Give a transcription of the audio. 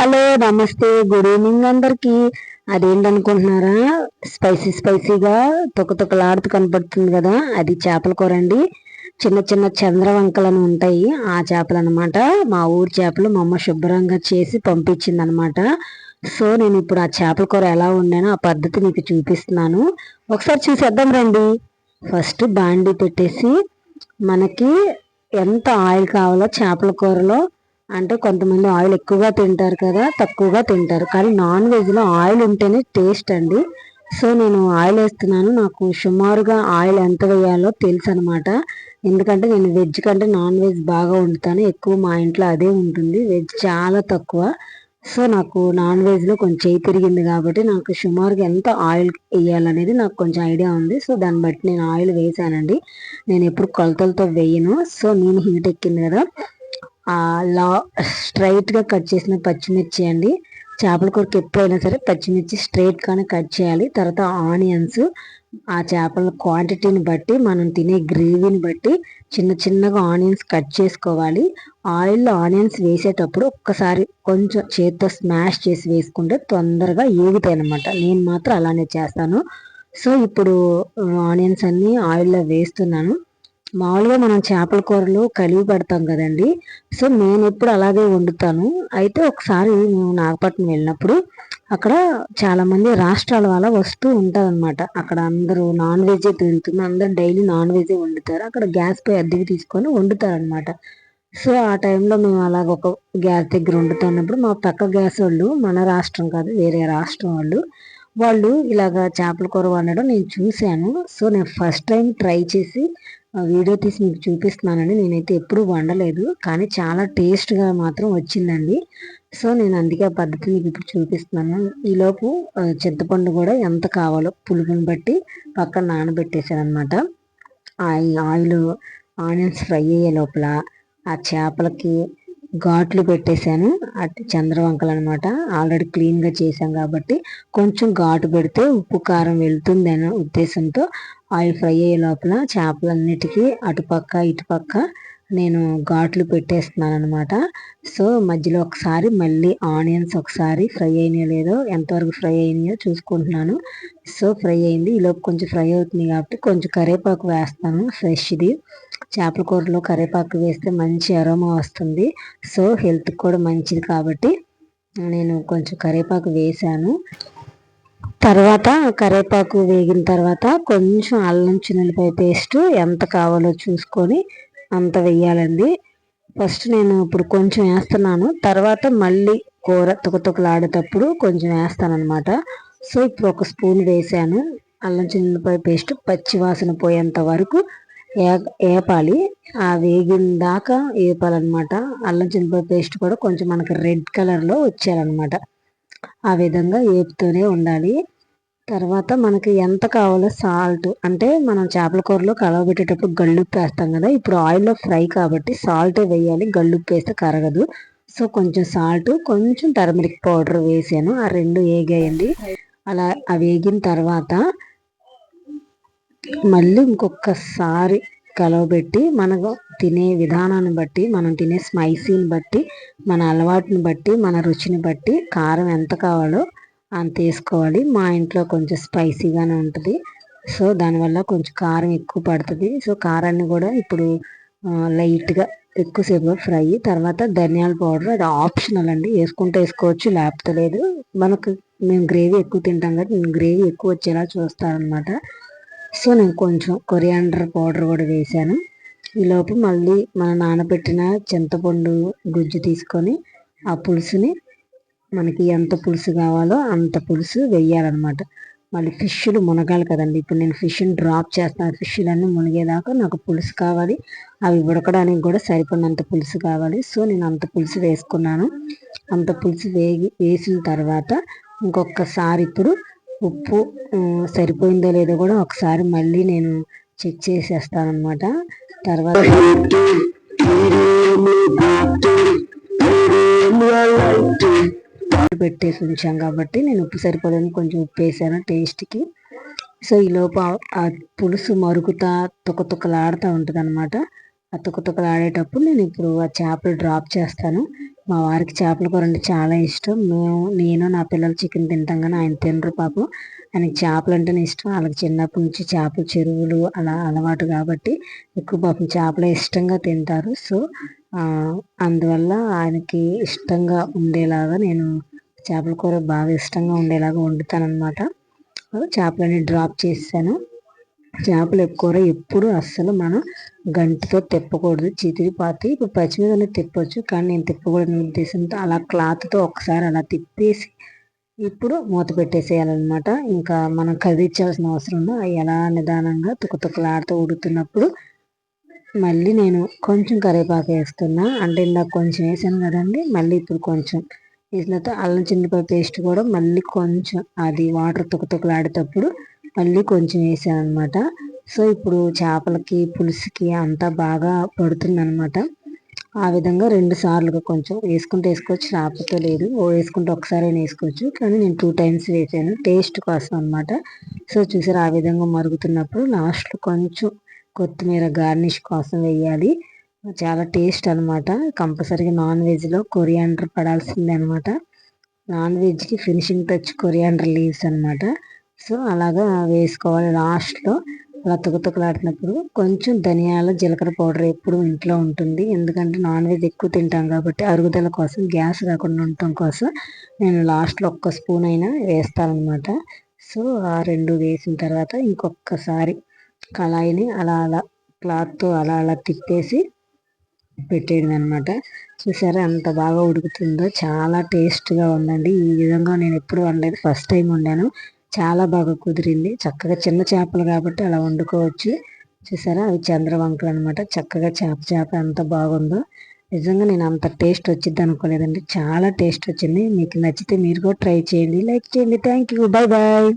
Hello నమస్తే. Good evening అందరికి. అదేంటనుకుంటున్నారా? Spicy స్పైసీగా తొక్క తొక్కలాడుతూ కనపడుతుంది కదా. అది చేపల కూర అండి. చిన్న చిన్న చంద్రవంకలను ఉంటాయి. ఆ చేపలు అనమాట మా ఊరి చేపలు మా అమ్మ శుభ్రంగా చేసి పంపించింది అనమాట సో నేను ఇప్పుడు ఆ చేపల కూర ఎలా వండానో ఆ పద్ధతి మీకు చూపిస్తున్నాను. ఒకసారి చూసేద్దాం రండి. ఫస్ట్ బాండీ పెట్టేసి మనకి ఎంత ఆయిల్ కావాలో చేపల కూరలో అంటే కొంతమంది ఆయిల్ ఎక్కువగా తింటారు కదా తక్కువగా తింటారు. కానీ నాన్ వెజ్లో ఆయిల్ ఉంటేనే టేస్ట్ అండి. సో నేను ఆయిల్ వేస్తున్నాను. నాకు సుమారుగా ఆయిల్ ఎంత వేయాలో తెలుసు అనమాట ఎందుకంటే నేను వెజ్ కంటే నాన్ వెజ్ బాగా వండుతాను. ఎక్కువ మా ఇంట్లో అదే ఉంటుంది. వెజ్ చాలా తక్కువ. సో నాకు నాన్ వెజ్లో కొంచెం చేయి తిరిగింది కాబట్టి నాకు సుమారుగా ఎంత ఆయిల్ వేయాలనేది నాకు కొంచెం ఐడియా ఉంది. సో దాన్ని బట్టి నేను ఆయిల్ వేసానండి నేను ఎప్పుడు కొలతలతో వేయను. సో నేను హీట్ ఎక్కింది కదా. లా స్ట్రైట్గా కట్ చేసిన పచ్చిమిర్చి అండి. చేపల కూరకి ఎప్పుడైనా సరే పచ్చిమిర్చి స్ట్రైట్గానే కట్ చేయాలి. తర్వాత ఆనియన్స్ ఆ చేపల క్వాంటిటీని బట్టి మనం తినే గ్రేవీని బట్టి చిన్న చిన్నగా ఆనియన్స్ కట్ చేసుకోవాలి. ఆయిల్లో ఆనియన్స్ వేసేటప్పుడు ఒక్కసారి కొంచెం చేతితో స్మాష్ చేసి వేసుకుంటే తొందరగా ఏగుతాయి అనమాట నేను మాత్రం అలానే చేస్తాను. సో ఇప్పుడు ఆనియన్స్ అన్నీ ఆయిల్లో వేస్తున్నాను. మామూలుగా మనం చేపల కూరలు కలిగి పెడతాం కదండి. సో నేను ఎప్పుడు అలాగే వండుతాను. అయితే ఒకసారి మేము నాగపట్నం వెళ్ళినప్పుడు అక్కడ చాలా మంది రాష్ట్రాల వాళ్ళ వస్తూ ఉంటారనమాట అక్కడ అందరూ నాన్ వెజ్ తింటుంది అందరూ డైలీ నాన్ వెజ్ వండుతారు. అక్కడ గ్యాస్ పై అద్దెకి తీసుకొని వండుతారనమాట సో ఆ టైంలో మేము అలాగ ఒక గ్యాస్ దగ్గర వండుతున్నప్పుడు మా పక్క గ్యాస్ వాళ్ళు మన రాష్ట్రం కాదు వేరే రాష్ట్రం వాళ్ళు వాళ్ళు ఇలాగ చేపల కూర వండడం నేను చూశాను. సో నేను ఫస్ట్ టైం ట్రై చేసి వీడియో తీసి మీకు చూపిస్తున్నానండి నేనైతే ఎప్పుడూ వండలేదు కానీ చాలా టేస్ట్గా మాత్రం వచ్చిందండి. సో నేను అందుకే ఆ పద్ధతి మీకు ఇప్పుడు చూపిస్తున్నాను. ఈలోపు చింతపండు కూడా ఎంత కావాలో పులుపుని బట్టి పక్కన నానబెట్టేసాను అనమాట ఆయిల్ ఆనియన్స్ ఫ్రై అయ్యే లోపల ఆ చేపలకి ఘాట్లు పెట్టేశాను. అటు చంద్రవంకలు అనమాట ఆల్రెడీ క్లీన్గా చేశాం కాబట్టి కొంచెం ఘాటు పెడితే ఉప్పు కారం వెళ్తుంది అనే ఉద్దేశంతో ఆయిల్ ఫ్రై అయ్యే లోపల చేపలన్నిటికీ అటుపక్క ఇటుపక్క నేను ఘాట్లు పెట్టేస్తున్నాను అనమాట సో మధ్యలో ఒకసారి మళ్ళీ ఆనియన్స్ ఒకసారి ఫ్రై అయినాయో లేదో ఎంతవరకు ఫ్రై అయినాయో చూసుకుంటున్నాను. సో ఫ్రై అయింది. ఈలోపు కొంచెం ఫ్రై అవుతుంది కాబట్టి కొంచెం కరివేపాకు వేస్తాను ఫ్రెష్ది. చేపల కూరలో కరివేపాకు వేస్తే మంచి అరోమా వస్తుంది. సో హెల్త్కి కూడా మంచిది కాబట్టి నేను కొంచెం కరివేపాకు వేసాను. తర్వాత కరివేపాకు వేగిన తర్వాత కొంచెం అల్లం చిన్నపాయ పేస్ట్ ఎంత కావాలో చూసుకొని అంత వెయ్యాలండి. ఫస్ట్ నేను ఇప్పుడు కొంచెం వేస్తున్నాను. తర్వాత మళ్ళీ కూర తుకతుకలాడేటప్పుడు కొంచెం వేస్తాను అనమాట సో ఇప్పుడు ఒక స్పూన్ వేసాను. అల్లం చిన్నపాయ పేస్ట్ పచ్చివాసన పోయేంత వరకు ఏపాలి. ఆ వేగిన దాకా వేపాలన్నమాట అల్లం చిన్నపాయ పేస్ట్ కూడా కొంచెం మనకి రెడ్ కలర్లో వచ్చారనమాట ఆ విధంగా ఏపుతూనే ఉండాలి. తర్వాత మనకి ఎంత కావాలో సాల్ట్ అంటే మనం చేపల కూరలో కలవబెట్టేటప్పుడు గళ్ళుప్పు వేస్తాం కదా ఇప్పుడు ఆయిల్లో ఫ్రై కాబట్టి సాల్టే వేయాలి గళ్ళుప్పు వేస్తే కరగదు. సో కొంచెం సాల్ట్ కొంచెం టర్మరిక్ పౌడర్ వేసాను ఆ రెండు వేగాయండి. అలా అవి వేగిన తర్వాత మళ్ళీ ఇంకొకసారి కలవబెట్టి మనకు తినే విధానాన్ని బట్టి మనం తినే స్పైసీని బట్టి మన అలవాటుని బట్టి మన రుచిని బట్టి కారం ఎంత కావాలో అంత వేసుకోవాలి మా ఇంట్లో కొంచెం స్పైసీగానే ఉంటుంది. సో దానివల్ల కొంచెం కారం ఎక్కువ పడుతుంది. సో కారాన్ని కూడా ఇప్పుడు లైట్గా ఎక్కువసేపు ఫ్రై. తర్వాత ధనియాల పౌడర్ అది ఆప్షనల్ అండి. వేసుకుంటే వేసుకోవచ్చు లేకపోతే లేదు. మనకు మేము గ్రేవీ ఎక్కువ తింటాం కాబట్టి నేను గ్రేవీ ఎక్కువ వచ్చేలా చూస్తానమాట సో నేను కొంచెం కొరియాండర్ పౌడర్ కూడా వేసాను ఈలోపు మళ్ళీ మన నానబెట్టిన చింతపండు గుజ్జు తీసుకొని ఆ పులుసుని మనకి ఎంత పులుసు కావాలో అంత పులుసు వేయాలన్నమాట మళ్ళీ ఫిష్లు మునగాలి కదండి ఇప్పుడు నేను ఫిష్ని డ్రాప్ చేస్తాను ఫిష్లన్నీ మునిగేదాకా నాకు పులుసు కావాలి అవి ఉడకడానికి కూడా సరిపడినంత పులుసు కావాలి సో నేను అంత పులుసు వేసుకున్నాను అంత పులుసు వేగి వేసిన తర్వాత ఇంకొకసారి ఇప్పుడు ఉప్పు సరిపోయిందో లేదో కూడా ఒకసారి మళ్ళీ నేను చెక్ చేసేస్తాను అనమాట తర్వాత పెట్టేసి ఉంచాం కాబట్టి నేను ఉప్పు సరిపోదని కొంచెం ఉప్పు వేసాను టేస్ట్కి. సో ఈ లోపు ఆ పులుసు మరుగుతా తొక్కతొక్కలాడుతూ ఉంటుంది అనమాట ఆ తుకతుకలాడేటప్పుడు నేను ఇప్పుడు ఆ చేపలు డ్రాప్ చేస్తాను. మా వారికి చేపల కూర అంటే చాలా ఇష్టం. మేము నేను నా పిల్లలు చికెన్ తింటాం కానీ ఆయన తినరు పాపం. ఆయనకి చేపలు అంటేనే ఇష్టం. వాళ్ళకి చిన్నప్పటి నుంచి చేపలు చెరువులు అలా అలవాటు కాబట్టి ఎక్కువ పాపం చేపలే ఇష్టంగా తింటారు. సో అందువల్ల ఆయనకి ఇష్టంగా ఉండేలాగా నేను చేపల కూర బాగా ఇష్టంగా ఉండేలాగా వండుతాను అనమాట చేపలని డ్రాప్ చేసాను చేపల కూర ఎప్పుడు అస్సలు మనం గంటితో తిప్పకూడదు. చితిరిపాతి ఇప్పుడు పచ్చిమిరపకాయలు తిప్పొచ్చు కానీ నేను తిప్పకూడని ఉద్దేశంతో అలా క్లాత్తో ఒకసారి అలా తిప్పేసి ఇప్పుడు మూత పెట్టేసేయాలన్నమాట. ఇంకా మనం కదిలించాల్సిన అవసరం ఎలా నిదానంగా తుక్కతుక్కలాడుతూ ఉడుతున్నప్పుడు మళ్ళీ నేను కొంచెం కరివేపాకు వేస్తున్నా. అంటే ఇందాక కొంచెం వేసాను కదండి మళ్ళీ ఇప్పుడు కొంచెం. వేసిన అల్లం చిన్నపాయ పేస్ట్ కూడా మళ్ళీ కొంచెం అది వాటర్ తొక్కతొక్కలాడేటప్పుడు మళ్ళీ కొంచెం వేసాను అనమాట సో ఇప్పుడు చేపలకి పులుసుకి అంతా బాగా పడుతుంది అనమాట ఆ విధంగా రెండు సార్లుగా కొంచెం వేసుకుంటే వేసుకోవచ్చు రాకపోతే లేదు. ఓ వేసుకుంటే ఒకసారి వేసుకోవచ్చు. కానీ నేను టూ టైమ్స్ వేసాను టేస్ట్ కోసం అనమాట సో చూసారు ఆ విధంగా మరుగుతున్నప్పుడు లాస్ట్లో కొంచెం కొత్తిమీర గార్నిష్ కోసం వేయాలి చాలా టేస్ట్ అనమాట కంపల్సరీగా నాన్ వెజ్లో కొరియాండర్ పడాల్సిందే అనమాట నాన్ వెజ్కి ఫినిషింగ్ టచ్ కొరియాండర్ లీవ్స్ అనమాట సో అలాగా వేసుకోవాలి. లాస్ట్లో అలా తుకతుకలాడినప్పుడు కొంచెం ధనియాల జీలకర్ర పౌడర్ ఎప్పుడు ఇంట్లో ఉంటుంది. ఎందుకంటే నాన్ వెజ్ ఎక్కువ తింటాం కాబట్టి అరుగుదల కోసం గ్యాస్ రాకుండా ఉండటం కోసం నేను లాస్ట్లో ఒక్క స్పూన్ అయినా వేస్తానమాట సో ఆ రెండు వేసిన తర్వాత ఇంకొకసారి కళాయిని అలా అలా క్లాత్తో అలా అలా తిప్పేసి పెట్టేయడం అనమాట చూసారా అంత బాగా ఉడుకుతుందో చాలా టేస్ట్గా ఉందండి. ఈ విధంగా నేను ఎప్పుడు వండలేదు. ఫస్ట్ టైం వండాను. చాలా బాగా కుదిరింది. చక్కగా చిన్న చేపలు కాబట్టి అలా వండుకోవచ్చు. చూసారా? అవి చంద్రవంకలు అనమాట చక్కగా చేప చేప ఎంత బాగుందో. నిజంగా నేను అంత టేస్ట్ వచ్చింది అనుకోలేదండి. చాలా టేస్ట్ వచ్చింది. మీకు నచ్చితే మీరు కూడా ట్రై చేయండి. లైక్ చేయండి. Thank you bye bye